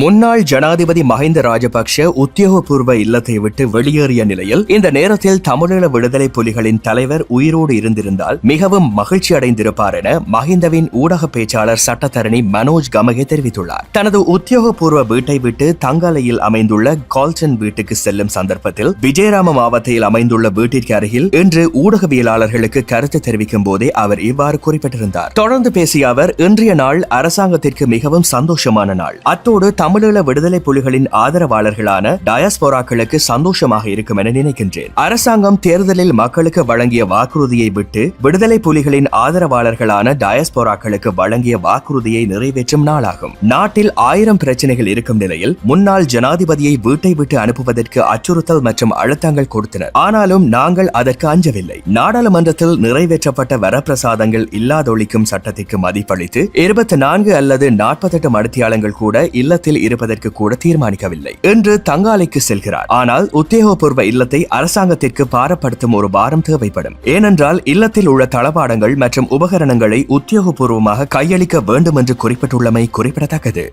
முன்னாள் ஜனாதிபதி மஹிந்த ராஜபக்ஷ உத்தியோகபூர்வ இல்லத்தை விட்டு வெளியேறிய நிலையில் இந்த நேரத்தில் தமிழீழ விடுதலை புலிகளின் தலைவர் உயிரோடு இருந்திருந்தால் மிகவும் மகிழ்ச்சி அடைந்திருப்பார் என மஹிந்தவின் ஊடக பேச்சாளர் சட்டத்தரணி மனோஜ் கமகே தெரிவித்துள்ளார். தனது உத்தியோகபூர்வ வீட்டை விட்டு தங்காலையில் அமைந்துள்ள கால்டன் வீட்டுக்கு செல்லும் சந்தர்ப்பத்தில் விஜயராம மாவட்டத்தில் அமைந்துள்ள வீட்டிற்கு அருகில் இன்று ஊடகவியலாளர்களுக்கு கருத்து தெரிவிக்கும் போதே அவர் இவ்வாறு குறிப்பிட்டிருந்தார். தொடர்ந்து பேசிய அவர் இன்றைய நாள் அரசாங்கத்திற்கு மிகவும் சந்தோஷமான நாள். அத்தோடு தமிழீழ விடுதலை புலிகளின் ஆதரவாளர்களான டயஸ்போராக்களுக்கு சந்தோஷமாக இருக்கும் என நினைக்கின்றேன். அரசாங்கம் தேர்தலில் மக்களுக்கு வழங்கிய வாக்குறுதியை விட்டு விடுதலை புலிகளின் ஆதரவாளர்களான டயஸ்போராக்களுக்கு வழங்கிய வாக்குறுதியை நிறைவேற்றும் நாளாகும். நாட்டில் ஆயிரம் பிரச்சனைகள் இருக்கும் நிலையில் முன்னாள் ஜனாதிபதியை வீட்டை விட்டு அனுப்புவதற்கு அச்சுறுத்தல் மற்றும் அழுத்தங்கள் கொடுத்தனர். ஆனாலும் நாங்கள் அதற்கு அஞ்சவில்லை. நாடாளுமன்றத்தில் நிறைவேற்றப்பட்ட வரப்பிரசாதங்கள் இல்லாதொழிக்கும் சட்டத்திற்கு மதிப்பளித்து இருபத்தி நான்கு அல்லது நாற்பத்தெட்டு மடத்தியாளங்கள் கூட இல்லத்தில் இருப்பதற்கு கூட தீர்மானிக்கவில்லை என்று தங்காலைக்கு செல்கிறார். ஆனால் உத்தியோகபூர்வ இல்லத்தை அரசாங்கத்திற்கு பாரப்படுத்தும் ஒரு பாரம் தேவைப்படும். ஏனென்றால் இல்லத்தில் உள்ள தளபாடங்கள் மற்றும் உபகரணங்களை உத்தியோகபூர்வமாக கையளிக்க வேண்டும் என்று குறிப்பிட்டுள்ளமை குறிப்பிடத்தக்கது.